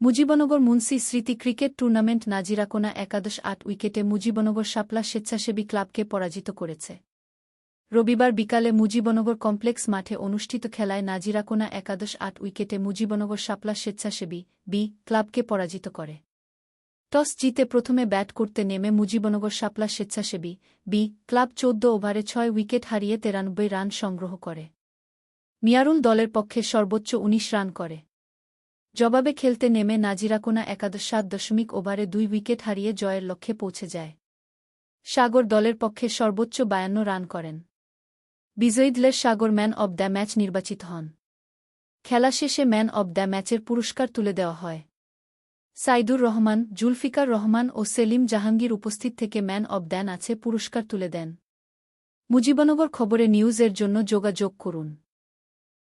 মুজিবনগর মুন্সি স্মৃতি cricket tournament নাজিরাকোনা একাদশ আট উইকেটে মুজিবনগর শাপলা স্বেচ্ছাসেবী ক্লাবকে পরাজিত করেছে। রবিবার বিকালে মুজিবনগর কমপ্লেক্স মাঠে অনুষ্ঠিত খেলায় নাজিরাকোনা একাদশ আট উইকেটে মুজিবনগর শাপলা স্বেচ্ছাসেবী বি ক্লাবকে পরাজিত করে। টস জিতে প্রথমে ব্যাট করতে নেমে মুজিবনগর শাপলা স্বেচ্ছাসেবী বি ক্লাব চোদ্দ ওভারে ছয় উইকেট হারিয়ে তেরানব্বই রান সংগ্রহ করে। মিয়ারুল দলের পক্ষে সর্বোচ্চ ১৯ রান করে। জবাবে খেলতে নেমে নাজিরাকোনা একাদশ সাত দশমিক ওভারে দুই উইকেট হারিয়ে জয়ের লক্ষ্যে পৌঁছে যায়। সাগর দলের পক্ষে সর্বোচ্চ বায়ান্ন রান করেন। বিজয়ীদলের Sagar man of the match নির্বাচিত হন। খেলা শেষে ম্যান অব দ্য ম্যাচের পুরস্কার তুলে দেওয়া হয়। সাইদুর রহমান, জুলফিকার রহমান ও সেলিম জাহাঙ্গীর উপস্থিত থেকে ম্যান অব দ্যান আছে পুরস্কার তুলে দেন। মুজিবনগর খবরে নিউজের জন্য যোগাযোগ করুন।